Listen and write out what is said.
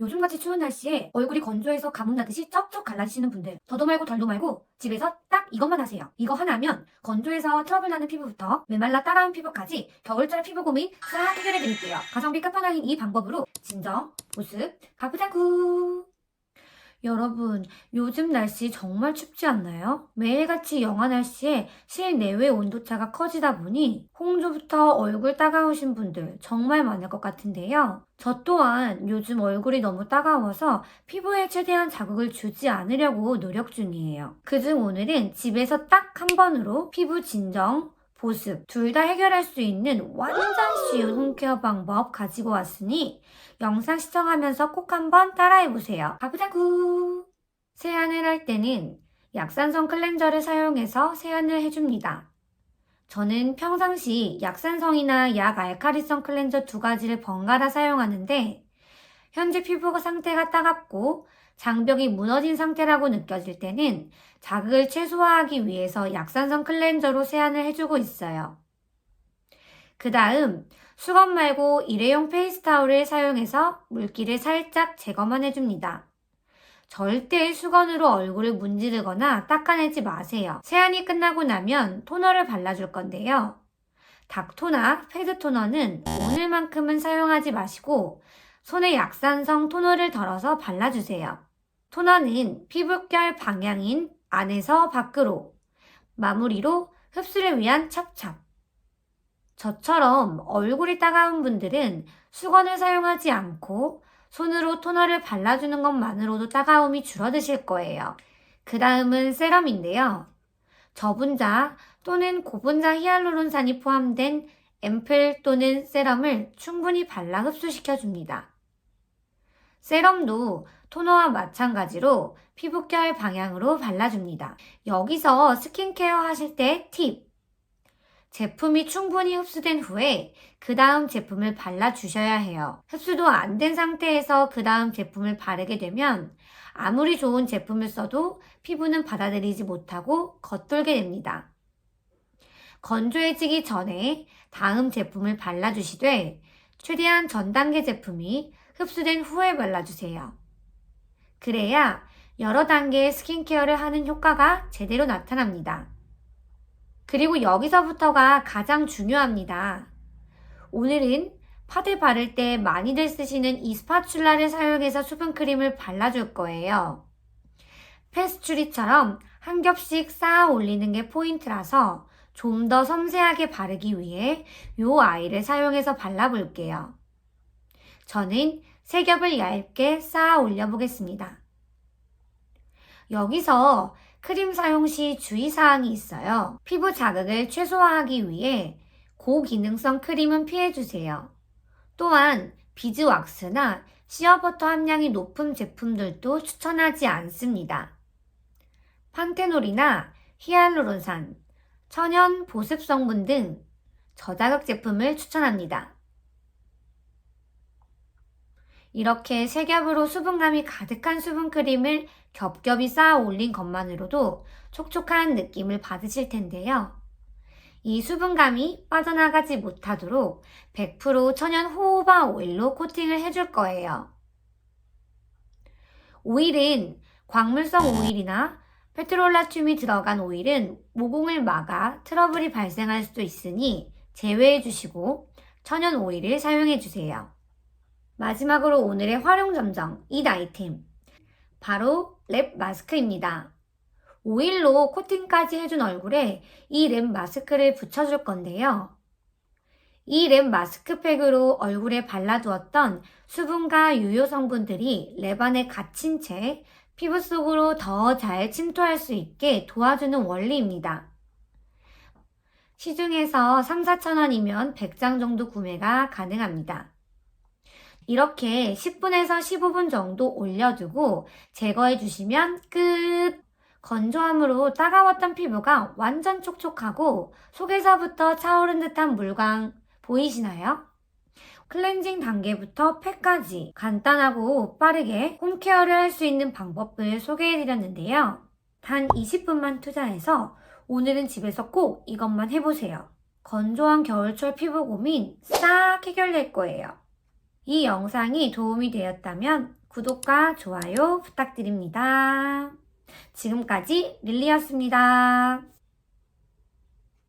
요즘같이 추운 날씨에 얼굴이 건조해서 가뭄 나듯이 쩍쩍 갈라지시는 분들 더도 말고 덜도 말고 집에서 딱 이것만 하세요. 이거 하나면 건조해서 트러블 나는 피부부터 메말라 따가운 피부까지 겨울철 피부 고민 싹 해결해 드릴게요. 가성비 끝판왕인 이 방법으로 진정, 보습, 가부장구 여러분, 요즘 날씨 정말 춥지 않나요? 매일같이 영하 날씨에 실내외 온도차가 커지다 보니 홍조부터 얼굴 따가우신 분들 정말 많을 것 같은데요. 저 또한 요즘 얼굴이 너무 따가워서 피부에 최대한 자극을 주지 않으려고 노력 중이에요. 그중 오늘은 집에서 딱 한 번으로 피부 진정, 보습 둘 다 해결할 수 있는 완전 쉬운 홈케어 방법 가지고 왔으니 영상 시청하면서 꼭 한번 따라해보세요. 가보자구! 세안을 할 때는 약산성 클렌저를 사용해서 세안을 해줍니다. 저는 평상시 약산성이나 약 알카리성 클렌저 두 가지를 번갈아 사용하는데 현재 피부 상태가 따갑고 장벽이 무너진 상태라고 느껴질 때는 자극을 최소화하기 위해서 약산성 클렌저로 세안을 해주고 있어요. 그 다음 수건 말고 일회용 페이스 타올을 사용해서 물기를 살짝 제거만 해줍니다. 절대 수건으로 얼굴을 문지르거나 닦아내지 마세요. 세안이 끝나고 나면 토너를 발라줄 건데요. 닥토나 패드 토너는 오늘만큼은 사용하지 마시고 손에 약산성 토너를 덜어서 발라주세요. 토너는 피부결 방향인 안에서 밖으로 마무리로 흡수를 위한 찹찹. 저처럼 얼굴이 따가운 분들은 수건을 사용하지 않고 손으로 토너를 발라주는 것만으로도 따가움이 줄어드실 거예요. 그 다음은 세럼인데요. 저분자 또는 고분자 히알루론산이 포함된 앰플 또는 세럼을 충분히 발라 흡수시켜 줍니다. 세럼도 토너와 마찬가지로 피부결 방향으로 발라줍니다. 여기서 스킨케어 하실 때 팁! 제품이 충분히 흡수된 후에 그 다음 제품을 발라주셔야 해요. 흡수도 안 된 상태에서 그 다음 제품을 바르게 되면 아무리 좋은 제품을 써도 피부는 받아들이지 못하고 겉돌게 됩니다. 건조해지기 전에 다음 제품을 발라주시되 최대한 전 단계 제품이 흡수된 후에 발라주세요. 그래야 여러 단계의 스킨케어를 하는 효과가 제대로 나타납니다. 그리고 여기서부터가 가장 중요합니다. 오늘은 파데 바를 때 많이들 쓰시는 이 스파츌라를 사용해서 수분크림을 발라줄 거예요. 페스츄리처럼 한 겹씩 쌓아 올리는 게 포인트라서 좀 더 섬세하게 바르기 위해 이 아이를 사용해서 발라볼게요. 저는 세 겹을 얇게 쌓아 올려 보겠습니다. 여기서 크림 사용 시 주의사항이 있어요. 피부 자극을 최소화하기 위해 고기능성 크림은 피해주세요. 또한 비즈 왁스나 시어버터 함량이 높은 제품들도 추천하지 않습니다. 판테놀이나 히알루론산, 천연 보습 성분 등 저자극 제품을 추천합니다. 이렇게 세 겹으로 수분감이 가득한 수분크림을 겹겹이 쌓아 올린 것만으로도 촉촉한 느낌을 받으실 텐데요. 이 수분감이 빠져나가지 못하도록 100% 천연 호호바 오일로 코팅을 해줄 거예요. 오일은 광물성 오일이나 페트롤라튬이 들어간 오일은 모공을 막아 트러블이 발생할 수도 있으니 제외해 주시고 천연 오일을 사용해 주세요. 마지막으로 오늘의 활용 점정 이 아이템 바로 랩 마스크입니다. 오일로 코팅까지 해준 얼굴에 이 랩 마스크를 붙여줄 건데요. 이 랩 마스크팩으로 얼굴에 발라두었던 수분과 유효 성분들이 랩 안에 갇힌 채 피부 속으로 더 잘 침투할 수 있게 도와주는 원리입니다. 시중에서 3, 4천 원이면 100장 정도 구매가 가능합니다. 이렇게 10분에서 15분 정도 올려두고 제거해 주시면 끝! 건조함으로 따가웠던 피부가 완전 촉촉하고 속에서부터 차오른 듯한 물광 보이시나요? 클렌징 단계부터 팩까지 간단하고 빠르게 홈케어를 할 수 있는 방법을 소개해 드렸는데요. 단 20분만 투자해서 오늘은 집에서 꼭 이것만 해보세요. 건조한 겨울철 피부 고민 싹 해결될 거예요. 이 영상이 도움이 되었다면 구독과 좋아요 부탁드립니다. 지금까지 릴리였습니다.